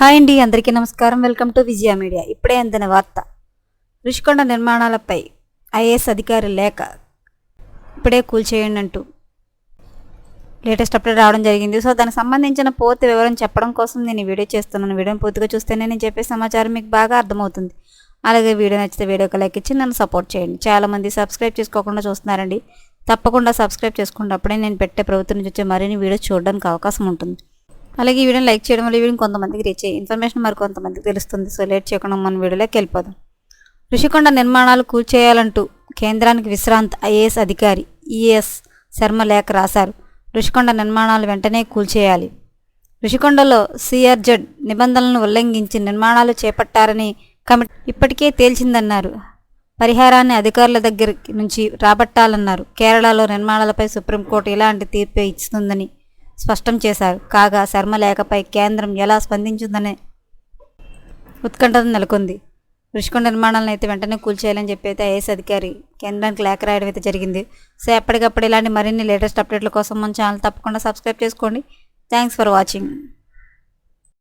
Hi అండి అందరికీ నమస్కారం. Welcome to Vijaya media. ఇప్పుడే అందిన వార్త. రుషికొండ నిర్మాణాలపై ఐఏఎస్ అధికారి లేఖ ఇప్పుడే కూల్చేయండి అంటూ లేటెస్ట్ అప్డేట్ రావడం జరిగింది. సో దానికి సంబంధించిన పూర్తి వివరం చెప్పడం కోసం నేను వీడియో చేస్తున్నాను. వీడియోని పూర్తిగా చూస్తేనే నేను చెప్పే సమాచారం మీకు బాగా అర్థమవుతుంది. అలాగే వీడియో నచ్చితే వీడియోకి లైక్ ఇచ్చి నన్ను సపోర్ట్ చేయండి. చాలామంది సబ్స్క్రైబ్ చేసుకోకుండా చూస్తున్నారండి. తప్పకుండా సబ్స్క్రైబ్ చేసుకోండి అప్పుడే నేను పెట్టే ప్రభుత్వం నుంచి వచ్చే మరిన్ని వీడియోస్ చూడడానికి అవకాశం ఉంటుంది. అలాగే ఈ వీడియోని లైక్ చేయడం వల్ల ఈ వీడియో కొంతమందికి రీచ్ అయ్యి ఇన్ఫర్మేషన్ మరి కొంతమందికి తెలుస్తుంది. సో లేట్ చేయకుండా మన వీడియోలోకి వెళ్ళిపోదాం. ఋషికొండ నిర్మాణాలు కూల్చేయాలంటూ కేంద్రానికి విశ్రాంత్ ఐఏఎస్ అధికారి ఈఎస్ శర్మ లేఖ రాశారు. ఋషికొండ నిర్మాణాలు వెంటనే కూల్చేయాలి. ఋషికొండలో సిఆర్జెడ్ నిబంధనలను ఉల్లంఘించి నిర్మాణాలు చేపట్టారని కమిటీ ఇప్పటికే తేల్చిందన్నారు. పరిహారాన్ని అధికారుల దగ్గర నుంచి రాబట్టాలన్నారు. కేరళలో నిర్మాణాలపై సుప్రీంకోర్టు ఇలాంటి తీర్పు ఇస్తుందని స్పష్టం చేశారు. కాగా శర్మ లేఖపై కేంద్రం ఎలా స్పందించిందనే ఉత్కంఠ నెలకొంది. రుషికొండ నిర్మాణాలను అయితే వెంటనే కూల్చేయాలని చెప్పి అయితే ఐఏఎస్ అధికారి కేంద్రానికి లేఖ రాయడం అయితే జరిగింది. సో ఎప్పటికప్పుడు ఇలాంటి మరిన్ని లేటెస్ట్ అప్డేట్ల కోసం మన ఛానల్ తప్పకుండా సబ్స్క్రైబ్ చేసుకోండి. Thanks for watching.